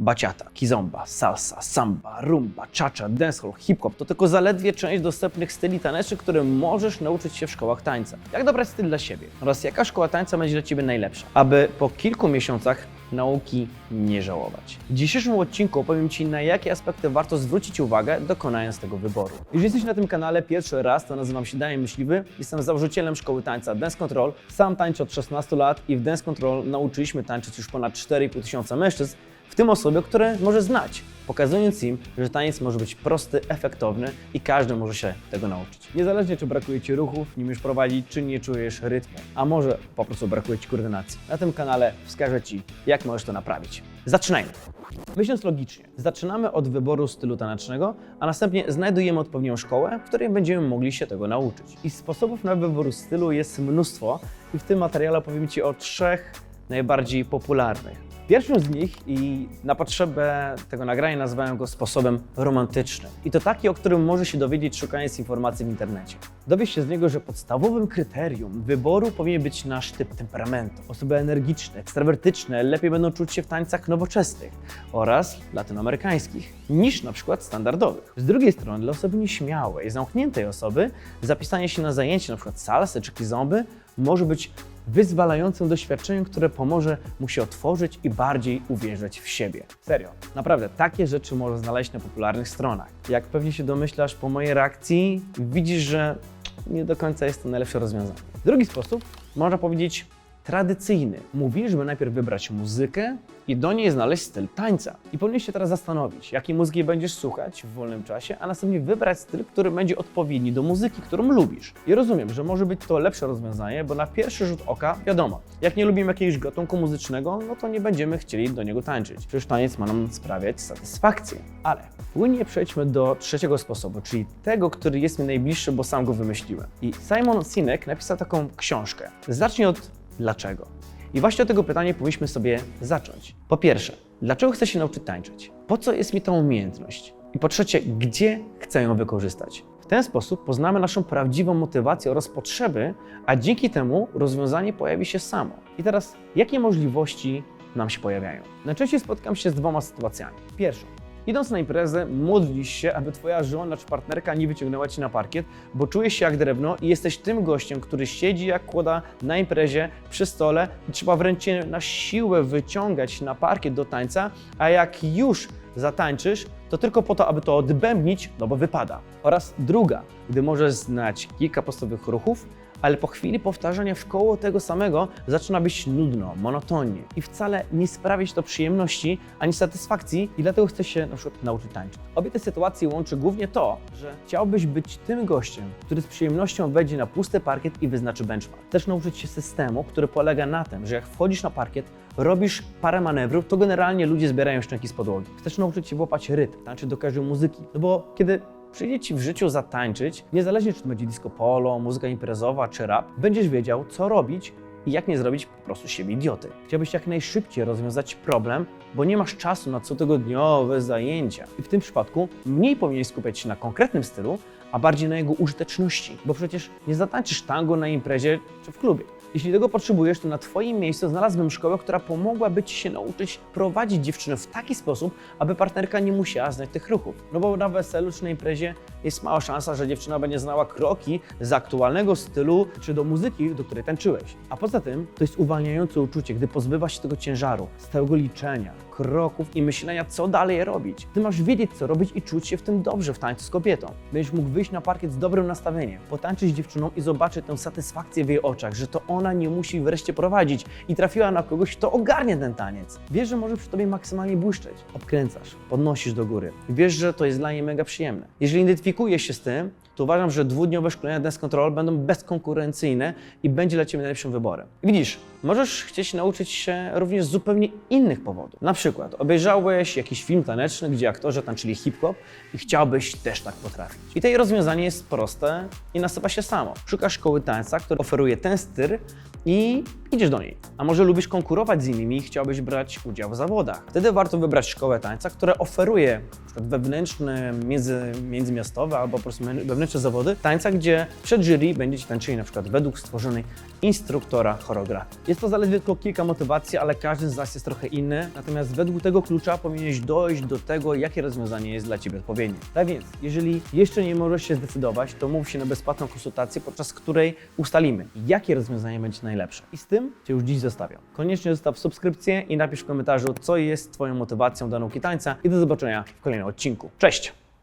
Baciata, kizomba, salsa, samba, rumba, cha-cha, dancehall, hip-hop to tylko zaledwie część dostępnych styli tanecznych, które możesz nauczyć się w szkołach tańca. Jak dobrać styl dla siebie oraz jaka szkoła tańca będzie dla Ciebie najlepsza, aby po kilku miesiącach nauki nie żałować. W dzisiejszym odcinku opowiem Ci, na jakie aspekty warto zwrócić uwagę, dokonając tego wyboru. Jeżeli jesteś na tym kanale pierwszy raz, to nazywam się Daniel Myśliwy, jestem założycielem szkoły tańca Dance Control. Sam tańczę od 16 lat i w Dance Control nauczyliśmy tańczyć już ponad 4,5 tysiąca mężczyzn, w tym osoby, które może znać, pokazując im, że taniec może być prosty, efektowny i każdy może się tego nauczyć. Niezależnie czy brakuje Ci ruchów, nie umiesz prowadzić, czy nie czujesz rytmu, a może po prostu brakuje Ci koordynacji. Na tym kanale wskażę Ci, jak możesz to naprawić. Zaczynajmy! Myśląc logicznie, zaczynamy od wyboru stylu tanecznego, a następnie znajdujemy odpowiednią szkołę, w której będziemy mogli się tego nauczyć. I sposobów na wybór stylu jest mnóstwo i w tym materiale opowiem Ci o trzech najbardziej popularnych. Pierwszym z nich i na potrzebę tego nagrania nazwałem go sposobem romantycznym. I to taki, o którym może się dowiedzieć szukając informacji w internecie. Dowiesz się z niego, że podstawowym kryterium wyboru powinien być nasz typ temperamentu. Osoby energiczne, ekstrawertyczne lepiej będą czuć się w tańcach nowoczesnych oraz latynoamerykańskich niż na przykład standardowych. Z drugiej strony dla osoby nieśmiałej, zamkniętej osoby zapisanie się na zajęcie przykład salsy czy kizomby może być wyzwalającym doświadczeniem, które pomoże mu się otworzyć i bardziej uwierzyć w siebie. Serio, naprawdę, takie rzeczy możesz znaleźć na popularnych stronach. Jak pewnie się domyślasz po mojej reakcji, widzisz, że nie do końca jest to najlepsze rozwiązanie. Drugi sposób, można powiedzieć, tradycyjny. Mówi, żeby najpierw wybrać muzykę i do niej znaleźć styl tańca. I powinieneś się teraz zastanowić, jakiej muzyki będziesz słuchać w wolnym czasie, a następnie wybrać styl, który będzie odpowiedni do muzyki, którą lubisz. I rozumiem, że może być to lepsze rozwiązanie, bo na pierwszy rzut oka, wiadomo, jak nie lubimy jakiegoś gatunku muzycznego, no to nie będziemy chcieli do niego tańczyć. Przecież taniec ma nam sprawiać satysfakcję. Ale płynnie przejdźmy do trzeciego sposobu, czyli tego, który jest mi najbliższy, bo sam go wymyśliłem. I Simon Sinek napisał taką książkę. Zacznij od dlaczego. I właśnie od tego pytania powinniśmy sobie zacząć. Po pierwsze, dlaczego chcę się nauczyć tańczyć? Po co jest mi ta umiejętność? I po trzecie, gdzie chcę ją wykorzystać? W ten sposób poznamy naszą prawdziwą motywację oraz potrzeby, a dzięki temu rozwiązanie pojawi się samo. I teraz, jakie możliwości nam się pojawiają? Najczęściej spotkam się z dwoma sytuacjami. Pierwszą, Idąc na imprezę, modlisz się, aby twoja żona czy partnerka nie wyciągnęła cię na parkiet, bo czujesz się jak drewno i jesteś tym gościem, który siedzi jak kłoda na imprezie przy stole i trzeba wręcz cię na siłę wyciągać na parkiet do tańca, a jak już zatańczysz, to tylko po to, aby to odbębnić, no bo wypada. Oraz druga, gdy możesz znać kilka podstawowych ruchów, ale po chwili powtarzania w koło tego samego zaczyna być nudno, monotonnie i wcale nie sprawić to przyjemności ani satysfakcji i dlatego chcesz się na przykład nauczyć tańczyć. Obie te sytuacje łączy głównie to, że chciałbyś być tym gościem, który z przyjemnością wejdzie na pusty parkiet i wyznaczy benchmark. Chcesz nauczyć się systemu, który polega na tym, że jak wchodzisz na parkiet, robisz parę manewrów, to generalnie ludzie zbierają szczęki z podłogi. Chcesz nauczyć się łapać rytm, tańczyć do każdej muzyki, no bo kiedy przyjdzie Ci w życiu zatańczyć, niezależnie czy to będzie disco polo, muzyka imprezowa czy rap, będziesz wiedział, co robić i jak nie zrobić po prostu siebie idioty. Chciałbyś jak najszybciej rozwiązać problem, bo nie masz czasu na cotygodniowe zajęcia. I w tym przypadku mniej powinieneś skupiać się na konkretnym stylu, a bardziej na jego użyteczności, bo przecież nie zatańczysz tango na imprezie czy w klubie. Jeśli tego potrzebujesz, to na Twoim miejscu znalazłbym szkołę, która pomogłaby Ci się nauczyć prowadzić dziewczynę w taki sposób, aby partnerka nie musiała znać tych ruchów. No bo na weselu czy na imprezie jest mała szansa, że dziewczyna będzie znała kroki z aktualnego stylu czy do muzyki, do której tańczyłeś. A poza tym to jest uwalniające uczucie, gdy pozbywasz się tego ciężaru, stałego liczenia, kroków i myślenia, co dalej robić. Ty masz wiedzieć, co robić i czuć się w tym dobrze w tańcu z kobietą. Będziesz mógł wyjść na parkiet z dobrym nastawieniem, potańczyć z dziewczyną i zobaczyć tę satysfakcję w jej oczach, że to ona nie musi wreszcie prowadzić i trafiła na kogoś, kto ogarnie ten taniec. Wiesz, że może przy tobie maksymalnie błyszczeć. Obkręcasz, podnosisz do góry. Wiesz, że to jest dla niej mega przyjemne. Jeżeli identyfikujesz się z tym, to uważam, że dwudniowe szkolenia Dance Control będą bezkonkurencyjne i będzie dla Ciebie najlepszym wyborem. Widzisz, możesz chcieć nauczyć się również z zupełnie innych powodów. Na przykład obejrzałeś jakiś film taneczny, gdzie aktorzy tańczyli hip-hop i chciałbyś też tak potrafić. I tutaj rozwiązanie jest proste i nasypa się samo. Szukasz szkoły tańca, która oferuje ten styl i idziesz do niej. A może lubisz konkurować z innymi i chciałbyś brać udział w zawodach? Wtedy warto wybrać szkołę tańca, która oferuje przykład wewnętrzne, między, międzymiastowe albo po prostu wewnętrzne zawody tańca, gdzie przed jury będziecie tańczyli przykład według stworzonej instruktora choreografii. Jest to zaledwie tylko kilka motywacji, ale każdy z nas jest trochę inny, natomiast według tego klucza powinieneś dojść do tego, jakie rozwiązanie jest dla Ciebie odpowiednie. Tak więc, jeżeli jeszcze nie możesz się zdecydować, to mów się na bezpłatną konsultację, podczas której ustalimy, jakie rozwiązanie będzie najlepsze. I z tym Cię już dziś zostawiam. Koniecznie zostaw subskrypcję i napisz w komentarzu, co jest Twoją motywacją do nauki tańca i do zobaczenia w kolejnym odcinku. Cześć!